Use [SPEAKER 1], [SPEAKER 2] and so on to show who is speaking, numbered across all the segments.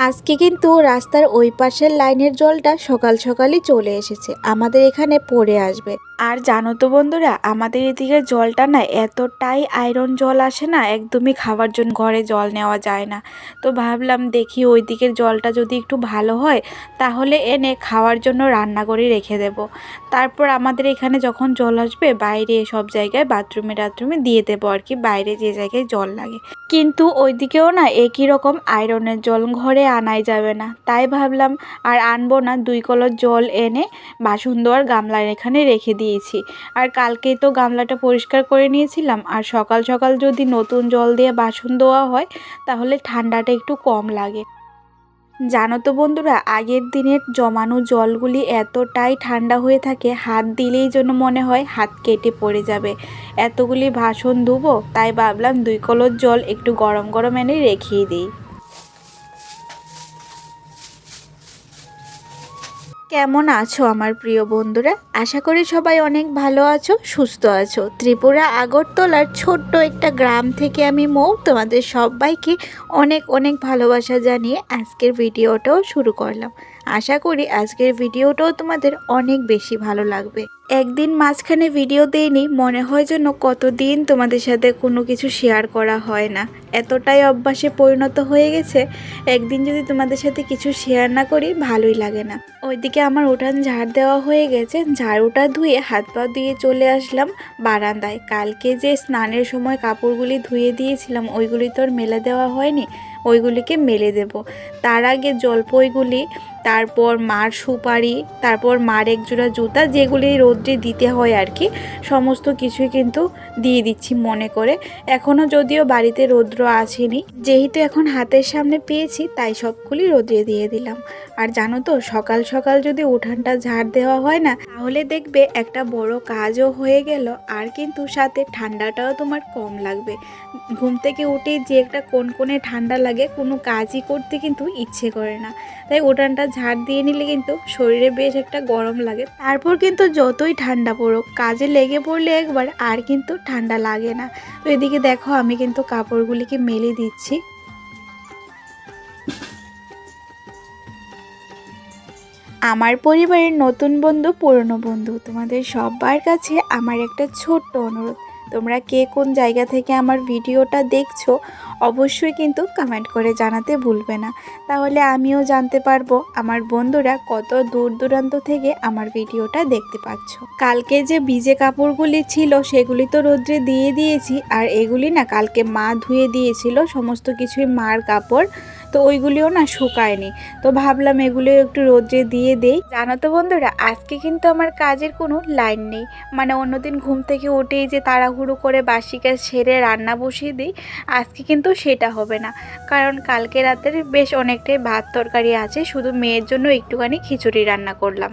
[SPEAKER 1] আজকে কিন্তু রাস্তার ওই পাশের লাইনের জলটা সকাল সকালই চলে এসেছে। আমাদের এখানে পড়ে আসবে। আর জানো তো বন্ধুরা, আমাদের এদিকে জলটা না এতটাই আয়রন জল আসে না, একদমই খাওয়ার জন্য ঘরে জল নেওয়া যায় না। তো ভাবলাম দেখি ওই দিকের জলটা যদি একটু ভালো হয়, তাহলে এনে খাওয়ার জন্য রান্না করে রেখে দেব। তারপর আমাদের এখানে যখন জল আসবে, বাইরে সব জায়গায় বাথরুমে টাথরুমে দিয়ে দেবো আর কি, বাইরে যে জায়গায় জল লাগে। কিন্তু ওইদিকেও না একই রকম আয়রনের জল ঘরে আনাই যাবে না। তাই ভাবলাম আর আনব না, দুই কলর জল এনে বাসন ধোয়ার গামলার এখানে রেখে দিয়েছি। আর কালকেই তো গামলাটা পরিষ্কার করে নিয়েছিলাম। আর সকাল সকাল যদি নতুন জল দিয়ে বাসন ধোয়া হয়, তাহলে ঠান্ডাটা একটু কম লাগে। জানো তো বন্ধুরা, আগের দিনের জমানো জলগুলি এতটাই ঠান্ডা হয়ে থাকে, হাত দিলেই যেন মনে হয় হাত কেটে পড়ে যাবে। এতগুলি ভাসন ধুবো, তাই ভাবলাম দুই কলর জল একটু গরম গরম এনে রেখেই দিই। কেমন আছো আমার প্রিয় বন্ধুরা? আশা করি সবাই অনেক ভালো আছো, সুস্থ আছো। ত্রিপুরা আগরতলার ছোট্ট একটা গ্রাম থেকে আমি মৌ, তোমাদের সবাইকে অনেক অনেক ভালোবাসা জানিয়ে আজকের ভিডিওটাও শুরু করলাম। আশা করি আজকের ভিডিওটাও তোমাদের অনেক বেশি ভালো লাগবে। একদিন মাঝখানে ভিডিও দেইনি, মনে হয় যেন কতদিন তোমাদের সাথে কোনো কিছু শেয়ার করা হয় না। এতটাই অভ্যাসে পরিণত হয়ে গেছে, একদিন যদি তোমাদের সাথে কিছু শেয়ার না করি, ভালোই লাগে না। ওইদিকে আমার উঠান ঝাড় দেওয়া হয়ে গেছে, ঝাড়ুটা ধুয়ে হাত পা ধুয়ে চলে আসলাম বারান্দায়। কালকে যে স্নানের সময় কাপড়গুলি ধুয়ে দিয়েছিলাম, ওইগুলি তো আর মেলে দেওয়া হয়নি, ওইগুলিকে মেলে দেব। তার আগে জলপইগুলি তারপর মার সুপারি, তারপর মার এক জোড়া জুতা যেগুলি রোদ্রে দিতে হয় আর কি, সমস্ত কিছুই কিন্তু দিয়ে দিচ্ছি মনে করে। এখনও যদিও বাড়িতে রৌদ্র আসেনি, যেহেতু এখন হাতের সামনে পেয়েছি, তাই সবগুলি রোদ্রে দিয়ে দিলাম। আর জানো তো, সকাল সকাল যদি উঠানটা ঝাড় দেওয়া হয় না, তাহলে দেখবে একটা বড় কাজও হয়ে গেল, আর কিন্তু সাথে ঠান্ডাটাও তোমার কম লাগবে। ঘুম থেকে উঠে যে একটা কোন কোণে ঠান্ডা লাগে, কোনো কাজই করতে কিন্তু ইচ্ছে করে না। তাই উঠানটা ঝাড় দিয়ে নিলে কিন্তু শরীরে বেশ একটা গরম লাগে। তারপর কিন্তু যতই ঠান্ডা পড়ুক, কাজে লেগে পড়লে একবার আর কিন্তু ঠান্ডা লাগে না। তো এদিকে দেখো, আমি কিন্তু কাপড়গুলিকে মেলে দিচ্ছি। আমার পরিবারের নতুন বন্ধু, পুরনো বন্ধু, তোমাদের সবার কাছে আমার একটা ছোট্ট অনুরোধ। তোমরা কে কোন জায়গা থেকে আমার ভিডিওটা দেখছ, অবশ্যই কিন্তু কমেন্ট করে জানাতে ভুলবে না। তাহলে আমিও জানতে পারব আমার বন্ধুরা কত দূর দূরান্ত থেকে আমার ভিডিওটা দেখতে পাচ্ছ। কালকে যে ভিজে কাপড়গুলি ছিল, সেগুলি তো রোদ্রে দিয়ে দিয়েছি, আর এগুলি না কালকে মা ধুয়ে দিয়েছিল, সমস্ত কিছুই মার কাপড়। তো ওইগুলিও না শুকায়নি। তো ভাবলাম এগুলো একটু রোদ্রে দিয়ে দেই। জানো তো বন্ধুরা, আজকে কিন্তু আমার কাজের কোনো লাইন নেই। মানে অন্যদিন ঘুম থেকে উঠেই যে তাড়াহুড়ো করে বাসি কাজ সেরে রান্না বসিয়ে দিই, আজকে কিন্তু সেটা হবে না। কারণ কালকে রাতের বেশ অনেকটাই ভাত তরকারি আছে, শুধু মেয়ের জন্য একটুখানি খিচুড়ি রান্না করলাম।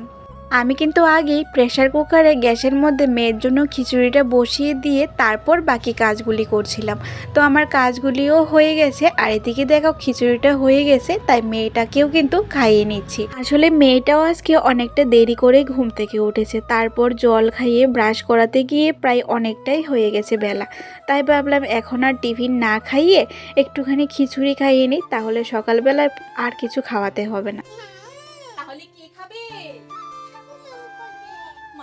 [SPEAKER 1] আমি কিন্তু আগেই প্রেশার কুকারে গ্যাসের মধ্যে মেয়ের জন্য খিচুড়িটা বসিয়ে দিয়ে তারপর বাকি কাজগুলি করছিলাম। তো আমার কাজগুলিও হয়ে গেছে, আর এদিকে দেখো খিচুড়িটা হয়ে গেছে, তাই মেয়েটাকেও কিন্তু খাইয়ে নিচ্ছি। আসলে মেয়েটাও আজকে অনেকটা দেরি করে ঘুম থেকে উঠেছে, তারপর জল খাইয়ে ব্রাশ করাতে গিয়ে প্রায় অনেকটাই হয়ে গেছে বেলা। তাই ভাবলাম এখন আর টিফিন না খাইয়ে একটুখানি খিচুড়ি খাইয়ে নিই, তাহলে সকালবেলায় আর কিছু খাওয়াতে হবে না।
[SPEAKER 2] তাহলে কে খাবে?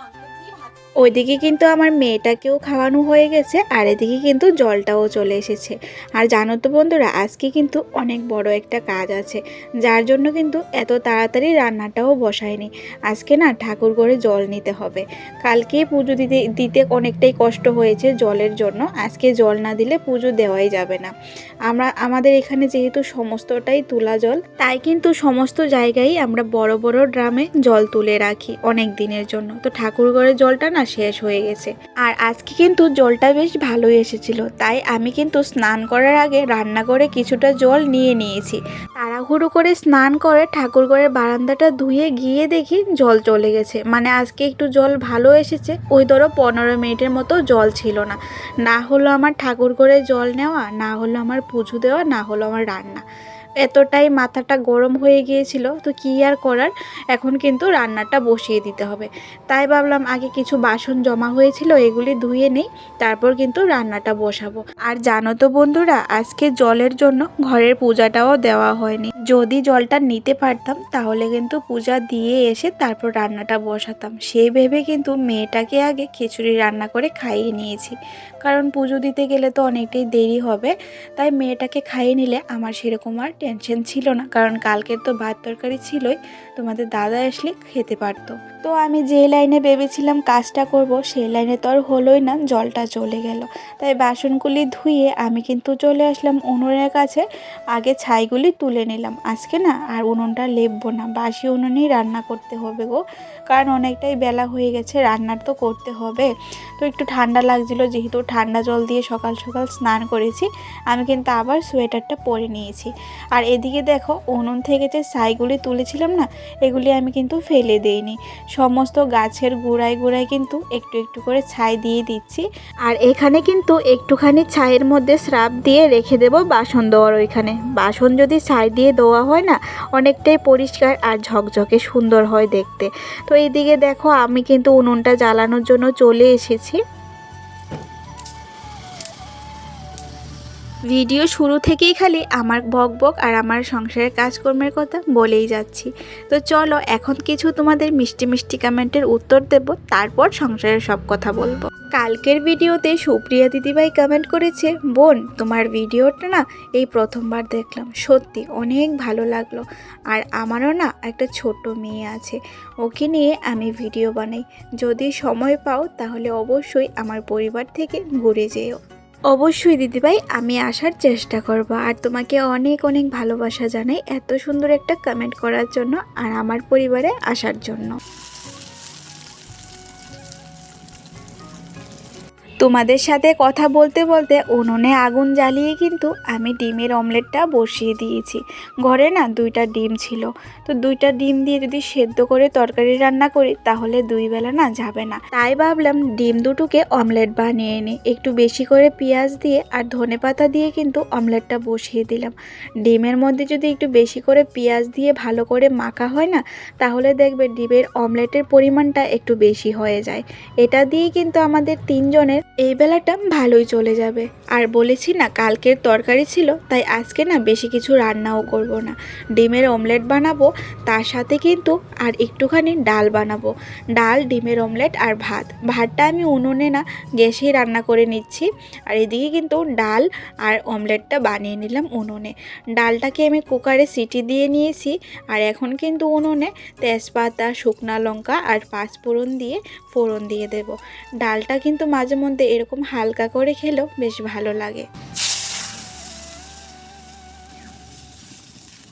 [SPEAKER 2] মাংস দিয়ে ভাত
[SPEAKER 1] ওইদিকে কিন্তু আমার মেয়েটাকেও খাওয়ানো হয়ে গেছে, আর এদিকে কিন্তু জলটাও চলে এসেছে। আর জানো তো বন্ধুরা, আজকে কিন্তু অনেক বড় একটা কাজ আছে, যার জন্য কিন্তু এত তাড়াতাড়ি রান্নাটাও বসায়নি। আজকে না ঠাকুর করে জল নিতে হবে। কালকে পুজো দিতে দিতে অনেকটাই কষ্ট হয়েছে জলের জন্য, আজকে জল না দিলে পুজো দেওয়াই যাবে না। আমরা, আমাদের এখানে যেহেতু সমস্তটাই তোলা জল, তাই কিন্তু সমস্ত জায়গায় আমরা বড় বড় ড্রামে জল তুলে রাখি অনেক দিনের জন্য। তো ঠাকুর ঘরের জলটা না শেষ হয়ে গেছে। আর আজকে কিন্তু জলটা বেশ ভালোই এসেছিল, তাই আমি কিন্তু স্নান করার আগে রান্না করে কিছুটা জল নিয়ে নিয়েছি। তাড়াহুড়ো করে স্নান করে ঠাকুর ঘরের বারান্দাটা ধুয়ে গিয়ে দেখি জল চলে গেছে। মানে আজকে একটু জল ভালো এসেছে, ওই ধরো পনেরো মিনিটের মতো জল ছিল না। না হলো আমার ঠাকুর ঘরে জল নেওয়া, না হলো আমার পুজো দেওয়া, না হলো আমার রান্না। এতটাই মাথাটা গরম হয়ে গিয়েছিল, তো কী আর করার? এখন কিন্তু রান্নাটা বসিয়ে দিতে হবে। তাই ভাবলাম আগে কিছু বাসন জমা হয়েছিল, এগুলি ধুয়ে নেই, তারপর কিন্তু রান্নাটা বসাবো। আর জানো তো বন্ধুরা, আজকে জলের জন্য ঘরের পূজাটাও দেওয়া হয়নি। যদি জলটা নিতে পারতাম, তাহলে কিন্তু পূজা দিয়ে এসে তারপর রান্নাটা বসাতাম। সেই ভেবে কিন্তু মেয়েটাকে আগে খিচুড়ি রান্না করে খাইয়ে নিয়েছি। কারণ পুজো দিতে গেলে তো অনেকটাই দেরি হবে, তাই মেয়েটাকে খাইয়ে নিলে আমার সেরকম আর টেনশন ছিল না, কারণ কালকের তো ভাত তরকারি ছিলই, তোমাদের দাদা আসলে খেতে পারতো। তো আমি যে লাইনে ভেবেছিলাম কাজটা করব, সেই লাইনে তো আর হলোই না, জলটা চলে গেল। তাই বাসনগুলি ধুয়ে আমি কিন্তু চলে আসলাম উনুনের কাছে, আগে ছাইগুলি তুলে নিলাম। আজকে না আর উনুনটা লেপবো না, বাসি উনুনেই রান্না করতে হবে গো। কারণ অনেকটাই বেলা হয়ে গেছে, রান্নার তো করতে হবে। তো একটু ঠান্ডা লাগছিল, যেহেতু ঠান্ডা জল দিয়ে সকাল সকাল স্নান করেছি, আমি কিন্তু আবার সোয়েটারটা পরে নিয়েছি। আর এদিকে দেখো, উনুন থেকে যে ছাইগুলি তুলেছিলাম না, এগুলি আমি কিন্তু ফেলে দেইনি। সমস্ত গাছের গোড়ায় গোড়ায় কিন্তু একটু একটু করে ছাই দিয়ে দিচ্ছি। আর এখানে কিন্তু একটুখানি ছাইয়ের মধ্যে স্রাব দিয়ে রেখে দেব বাসন দেওয়ার ওইখানে। বাসন যদি ছাই দিয়ে দেওয়া হয় না, অনেকটাই পরিষ্কার আর ঝকঝকে সুন্দর হয় দেখতে। তো এইদিকে দেখো আমি কিন্তু উনুনটা জ্বালানোর জন্য চলে এসেছি। ভিডিও শুরু থেকেই খালি আমার বক বক আর আমার সংসারের কাজকর্মের কথা বলেই যাচ্ছি। তো চলো এখন কিছু তোমাদের মিষ্টি মিষ্টি কমেন্টের উত্তর দেব, তারপর সংসারের সব কথা বলব। কালকের ভিডিওতে সুপ্রিয়া দিদিভাই কমেন্ট করেছে, বোন, তোমার ভিডিওটা না এই প্রথমবার দেখলাম। সত্যি অনেক ভালো লাগল। আর আমারও না একটা ছোট মেয়ে আছে, ওকে নিয়ে আমি ভিডিও বানাই। যদি সময় পাও তাহলে অবশ্যই আমার পরিবার থেকে ঘুরে যেও। অবশ্যই দিদিভাই, আমি আসার চেষ্টা করব। আর তোমাকে অনেক অনেক ভালোবাসা জানাই এত সুন্দর একটা কমেন্ট করার জন্য আর আমার পরিবারে আসার জন্য। তোমাদের সাথে কথা বলতে বলতে উনুনে আগুন জ্বালিয়ে কিন্তু আমি ডিমের অমলেটটা বসিয়ে দিয়েছি। ঘরে না দুইটা ডিম ছিল। তো দুইটা ডিম দিয়ে যদি সেদ্ধ করে তরকারি রান্না করি, তাহলে দুই বেলা না যাবে না। তাই ভাবলাম ডিম দুটোকে অমলেট বানিয়ে নিই। একটু বেশি করে পেঁয়াজ দিয়ে আর ধনে পাতা দিয়ে কিন্তু অমলেটটা বসিয়ে দিলাম। ডিমের মধ্যে যদি একটু বেশি করে পেঁয়াজ দিয়ে ভালো করে মাখা হয় না, তাহলে দেখবে ডিমের অমলেটের পরিমাণটা একটু বেশি হয়ে যায়। এটা দিয়ে কিন্তু আমাদের তিনজনের এই বেলাটা ভালোই চলে যাবে। আর বলেছি না কালকের তরকারি ছিল, তাই আজকে না বেশি কিছু রান্নাও করব না। ডিমের অমলেট বানাবো, তার সাথে কিন্তু আর একটুখানি ডাল বানাবো। ডাল, ডিমের অমলেট আর ভাত। ভাতটা আমি উনুনে না, গ্যাসেই রান্না করে নিচ্ছি। আর এদিকে কিন্তু ডাল আর অমলেটটা বানিয়ে নিলাম উনুনে। ডালটাকে আমি কুকারে সিটি দিয়ে নিয়েছি, আর এখন কিন্তু উনুনে তেজপাতা, শুকনা লঙ্কা আর পাঁচফোড়ন দিয়ে ফোড়ন দিয়ে দেব। ডালটা কিন্তু মাঝে মধ্যে এরকম হালকা করে খেলেও বেশ ভালো লাগে।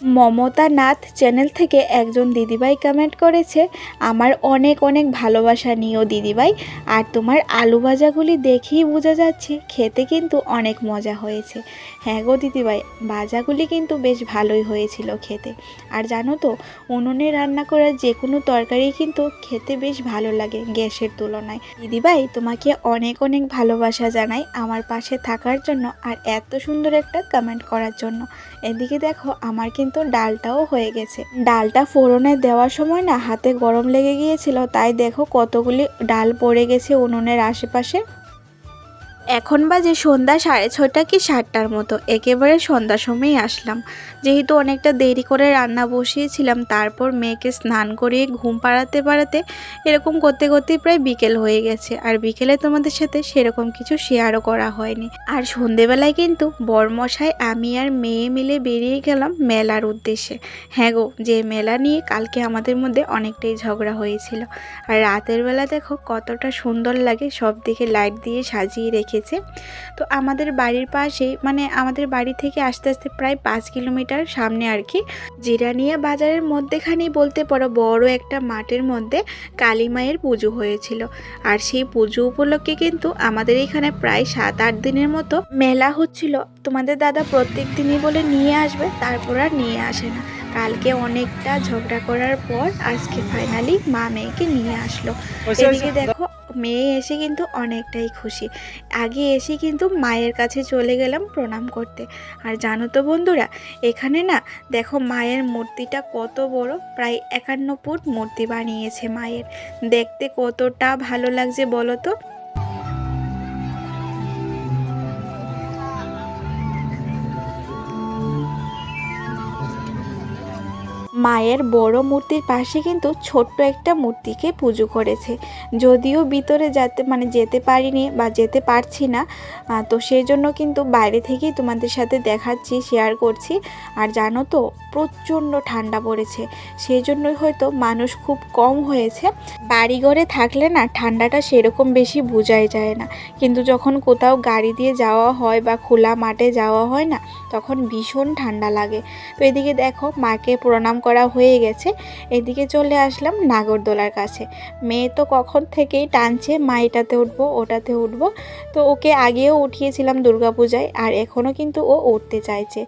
[SPEAKER 1] মমতা নাথ চ্যানেল থেকে একজন দিদিভাই কমেন্ট করেছে, আমার অনেক অনেক ভালোবাসা নিও দিদিভাই, আর তোমার আলু ভাজাগুলি দেখেই বোঝা যাচ্ছে, খেতে কিন্তু অনেক মজা হয়েছে। হ্যাঁ গো দিদিভাই, ভাজাগুলি কিন্তু বেশ ভালোই হয়েছিল খেতে। আর জানো তো, উনুনে রান্না করা যে কোনো তরকারি কিন্তু খেতে বেশ ভালো লাগে গ্যাসের তুলনায়। দিদিভাই, তোমাকে অনেক অনেক ভালোবাসা জানাই আমার পাশে থাকার জন্য আর এত সুন্দর একটা কমেন্ট করার জন্য। এদিকে দেখো, আমার কিন্তু ডালটাও হয়ে গেছে। ডালটা ফোড়নে দেওয়ার সময় না হাতে গরম লেগে গিয়েছিল, তাই দেখো কতগুলি ডাল পড়ে গেছে উনুনের আশেপাশে। এখন বাজে সন্ধ্যা সাড়ে ছটা কি সাতটার মতো। একেবারে সন্ধ্যার সময়ই আসলাম। যেহেতু অনেকটা দেরি করে রান্না বসিয়েছিলাম, তারপর মেয়েকে স্নান করিয়ে ঘুম পাড়াতে পাড়াতে এরকম করতে করতেই প্রায় বিকেল হয়ে গেছে। আর বিকেলে তোমাদের সাথে সেরকম কিছু শেয়ারও করা হয়নি। আর সন্ধেবেলায় কিন্তু বরমশাই, আমি আর মেয়ে মিলে বেরিয়ে গেলাম মেলার উদ্দেশ্যে। হ্যাঁ গো, যে মেলা নিয়ে কালকে আমাদের মধ্যে অনেকটাই ঝগড়া হয়েছিল। আর রাতের বেলা দেখো কতটা সুন্দর লাগে সব দিকে লাইট দিয়ে সাজিয়ে রেখেছে তো আমাদের বাড়ির পাশেই মানে আমাদের বাড়ি থেকে আস্তে আস্তে প্রায় পাঁচ কিলোমিটার সামনে আর কি, জিরানিয়া বাজারের মধ্যেখানেই বলতে পারো বড় একটা মাঠের মধ্যে কালী মায়ের পুজো হয়েছিল। আর সেই পুজো উপলক্ষে কিন্তু আমাদের এখানে প্রায় সাত আট দিনের মতো মেলা হচ্ছিল। তোমাদের দাদা প্রত্যেক দিনই বলে নিয়ে আসবে, তারপর আর নিয়ে আসে না। কালকে অনেকটা ঝগড়া করার পর আজকে ফাইনালি মা মেয়েকে নিয়ে আসলো। এদিকে দেখো মেয়ে এসে কিন্তু অনেকটাই খুশি। আগে এসে কিন্তু মায়ের কাছে চলে গেলাম প্রণাম করতে। আর জানো তো বন্ধুরা এখানে না দেখো মায়ের মূর্তিটা কত বড় প্রায় একান্ন ফুট মূর্তি বানিয়েছে মায়ের। দেখতে কতটা ভালো লাগছে বলো তো? মায়ের বড় মূর্তির পাশে কিন্তু ছোট্ট একটা মূর্তিকে পুজো করেছে। যদিও ভিতরে যাতে মানে যেতে পারিনি বা যেতে পারছি না তো সেই জন্য কিন্তু বাইরে থেকেই তোমাদের সাথে দেখাচ্ছি শেয়ার করছি। আর জানো তো, প্রচণ্ড ঠান্ডা পড়েছে। সেই জন্যই হয়তো মানুষ খুব কম হয়েছে। বাড়িঘরে থাকলে না ঠান্ডাটা সেরকম বেশি বোঝাই যায় না। কিন্তু যখন কোথাও গাড়ি দিয়ে যাওয়া হয় বা খোলা মাঠে যাওয়া হয় না, তখন ভীষণ ঠান্ডা লাগে। তো এদিকে দেখো, মাকে প্রণাম করা হয়ে গেছে। এদিকে চলে আসলাম নাগরদোলার কাছে। মেয়ে তো কখন থেকেই টানছে, মা, এটাতে উঠবো, ওটাতে উঠবো। তো ওকে আগেও উঠিয়েছিলাম দুর্গাপূজায়, আর এখনও কিন্তু ও উঠতে চাইছে।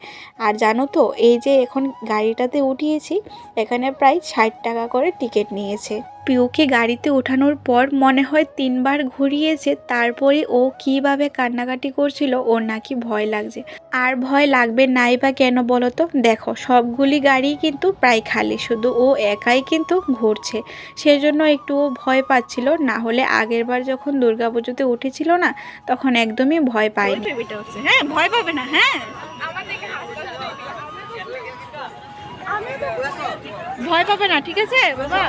[SPEAKER 1] আর জানো তো, এই যে এখন গাড়িটাতে উঠিয়েছি, এখানে প্রায় ষাট টাকা করে টিকিট নিয়েছে। পিউকে গাড়িতে ওঠানোর পর মনে হয় তিনবার ঘুরিয়েছে, তারপরে ও কীভাবে কান্নাকাটি করছিল, ওর নাকি ভয় লাগছে। আর ভয় লাগবে নাই বা কেন বলো তো দেখো, সবগুলি গাড়ি কিন্তু প্রায় খালি, শুধু ও একাই কিন্তু ঘুরছে। সেজন্য একটু ও ভয় পাচ্ছিল, না হলে আগের বার যখন দুর্গাপুজোতে উঠেছিল না, তখন একদমই ভয় পায়নি। হ্যাঁ ভয় পাবে না হ্যাঁ। ভয় পাবে না, ঠিক আছে, বাবা?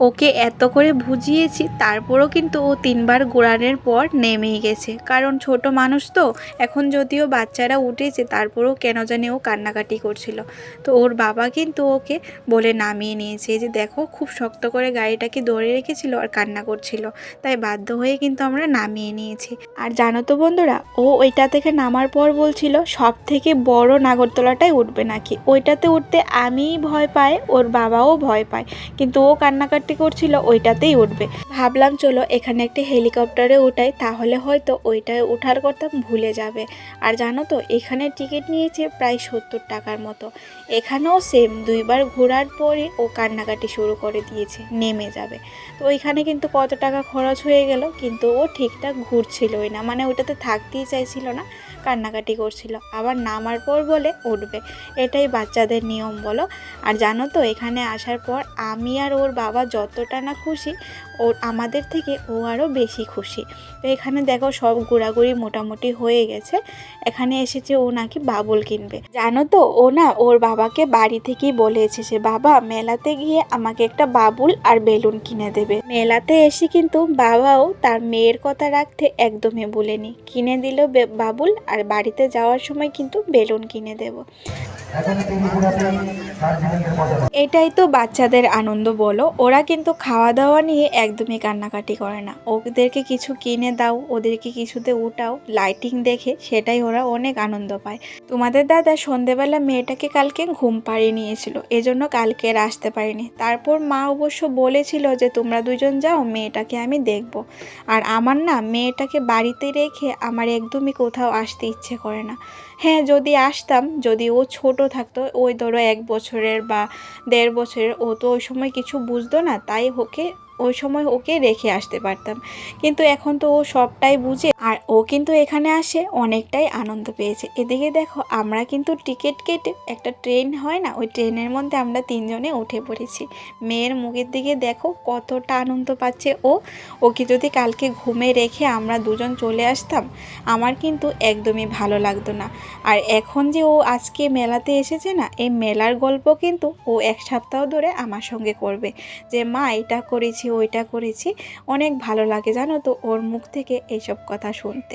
[SPEAKER 1] ওকে এত করে বুঝিয়েছি, তারপরও কিন্তু ও তিনবার গোড়ানোর পর নেমেই গেছে। কারণ ছোট মানুষ তো, এখন যদিও বাচ্চারা উঠেছে, তারপরও কেন জানি ও কান্নাকাটি করছিল। তো ওর বাবা কিন্তু ওকে বলে নামিয়ে নিয়েছে যে দেখো, খুব শক্ত করে গাড়িটাকে ধরে রেখেছিল আর কান্না করছিল। তাই বাধ্য হয়ে কিন্তু আমরা নামিয়ে নিয়েছি। আর জানো তো বন্ধুরা, ও ওইটা থেকে নামার পর বলছিল সব থেকে বড় নাগরতলাটাই উঠবে নাকি? ওইটাতে উঠতে আমিই ভয় পাই, ওর বাবাও ভয় পায়। কিন্তু ও কান্নাকাটি করছিল, ওইটাতেই উঠবে। ভাবলাম, চলো, এখানে একটি হেলিকপ্টারে উঠাই, তাহলে হয়তো ওইটায় ওঠার কথা ভুলে যাবে। আর জানো তো, এখানে টিকিট নিয়েছে প্রায় সত্তর টাকার মতো। এখানেও সেম দুইবার ঘোরার পরে ও কান্নাকাটি শুরু করে দিয়েছে, নেমে যাবে। তো ওইখানে কিন্তু কত টাকা খরচ হয়ে গেল, কিন্তু ও ঠিকঠাক ঘুরছিলই না। মানে ওইটাতে থাকতেই চাইছিল না। কান্নাকাটি করছিল। আবার নামার পর বলে, উঠবে। এটাই বাচ্চাদের নিয়ম বলো। আর জানো তো, এখানে আসার পর আমি আর ওর বাবা যতটা না খুশি ওর আমাদের থেকে ও আরও বেশি খুশি। তো এখানে দেখো সব ঘোরাঘুরি মোটামুটি হয়ে গেছে। এখানে এসেছে ও নাকি বাবুল কিনবে। জানো তো, ও না ওর বাবাকে বাড়ি থেকেই বলে এসেছে বাবা, মেলাতে গিয়ে আমাকে একটা বাবুল আর বেলুন কিনে দেবে। মেলাতে এসে কিন্তু বাবাও তার মেয়ের কথা রাখতে একদমই বলেনি কিনে দিল বাবুল আর বাড়িতে যাওয়ার সময় কিন্তু বেলুন কিনে দেবো। এটাই তো বাচ্চাদের আনন্দ বলো। ওরা কিন্তু খাওয়া দাওয়া নিয়ে একদমই কান্নাকাটি করে না। ওদেরকে কিছু কিনে দাও, ওদেরকে কিছুতে উঠাও লাইটিং দেখে সেটাই ওরা অনেক আনন্দ পায়। তোমাদের দাদা সন্ধেবেলা মেয়েটাকে কালকে ঘুম পাড়িয়ে নিয়েছিল, এজন্য কালকে আর আসতে পারিনি। তারপর মা অবশ্য বলেছিল যে, তোমরা দুজন যাও, মেয়েটাকে আমি দেখব। আর আমার না, মেয়েটাকে বাড়িতে রেখে আমার একদমই কোথাও আসতে ইচ্ছে করে না। হ্যাঁ যদি আসতাম, যদি ও ছোট থাকতো, ওই ধরো এক বছরের বা দেড় বছরের, ও তো ওই সময় কিছু বুঝতো না, তাই ওকে ওই সময় ওকে রেখে আসতে পারতাম। কিন্তু এখন তো ও সবটাই বুঝে আর ও কিন্তু এখানে আসে অনেকটাই আনন্দ পেয়েছে। এদিকে দেখো, আমরা কিন্তু টিকিট কেটে একটা ট্রেন হয় না, ওই ট্রেনের মধ্যে আমরা তিনজনে উঠে পড়েছি। মেয়ের মুখের দিকে দেখো, কতটা আনন্দ পাচ্ছে ও। ওকে যদি কালকে ঘুমে রেখে আমরা দুজন চলে আসতাম, আমার কিন্তু একদমই ভালো লাগতো না। আর এখন যে ও আজকে মেলাতে এসেছে না, এই মেলার গল্প কিন্তু ও এক সপ্তাহ ধরে আমার সঙ্গে করবে। যে, মা, এটা করেছি ওইটা করেছি। অনেক ভালো লাগে, জানো তো, ওর মুখ থেকে এইসব কথা শুনতে।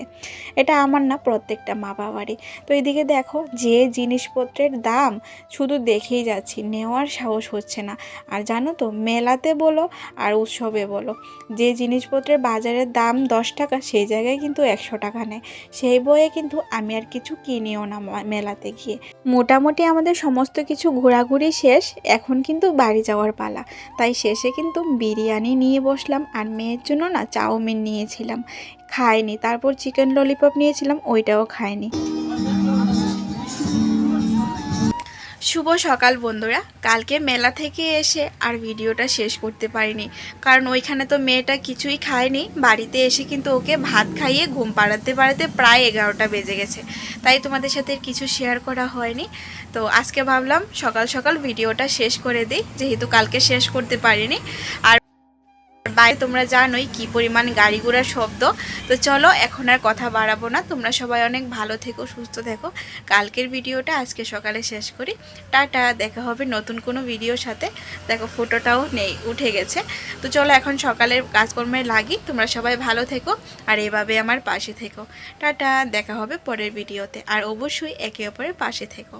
[SPEAKER 1] এটা আমার না প্রত্যেকটা মা বাবারই। তো এদিকে দেখো, যে জিনিসপত্রের দাম শুধু দেখেই যাচ্ছি, নেওয়ার সাহস হচ্ছে না। আর জানো তো, মেলাতে বলো আর উৎসবে বলো, যে জিনিসপত্রের বাজারের দাম দশ টাকা, সেই জায়গায় কিন্তু একশো টাকা নেয়। সেই বইয়ে কিন্তু আমি আর কিছু কিনিও না মেলাতে গিয়ে। মোটামুটি আমাদের সমস্ত কিছু ঘোরাঘুরি শেষ, এখন কিন্তু বাড়ি যাওয়ার পালা। তাই শেষে কিন্তু বিরিয়ানি নিয়ে বসলাম আর মেয়ের জন্য না চাউমিন নিয়েছিলাম। খায়নি তারপর চিকেন ললিপপ নিয়েছিলাম, ওইটাও খায়নি শুভ সকাল বন্ধুরা, কালকে মেলা থেকে এসে আর ভিডিওটা শেষ করতে পারিনি। কারণ ওইখানে তো মেয়েটা কিছুই খায়নি, বাড়িতে এসে কিন্তু ওকে ভাত খাইয়ে ঘুম পাড়াতে পাড়াতে প্রায় এগারোটা বেজে গেছে। তাই তোমাদের সাথে কিছু শেয়ার করা হয়নি। তো আজকে ভাবলাম সকাল সকাল ভিডিওটা শেষ করে দিই, যেহেতু কালকে শেষ করতে পারিনি। আর বাইরে তোমরা জানোই কি পরিমাণ গাড়ি ঘোড়ার শব্দ। তো চলো, এখন আর কথা বাড়াবো না। তোমরা সবাই অনেক ভালো থেকো, সুস্থ থেকো। কালকের ভিডিওটা আজকে সকালে শেষ করি। টাটা, দেখা হবে নতুন কোনো ভিডিওর সাথে। দেখো, ফটোটাও নেই, উঠে গেছে। তো চলো, এখন সকালের কাজকর্মে লাগি। তোমরা সবাই ভালো থেকো আর এভাবে আমার পাশে থেকো। টাটা, দেখা হবে পরের ভিডিওতে। আর অবশ্যই একে অপরের পাশে থেকো।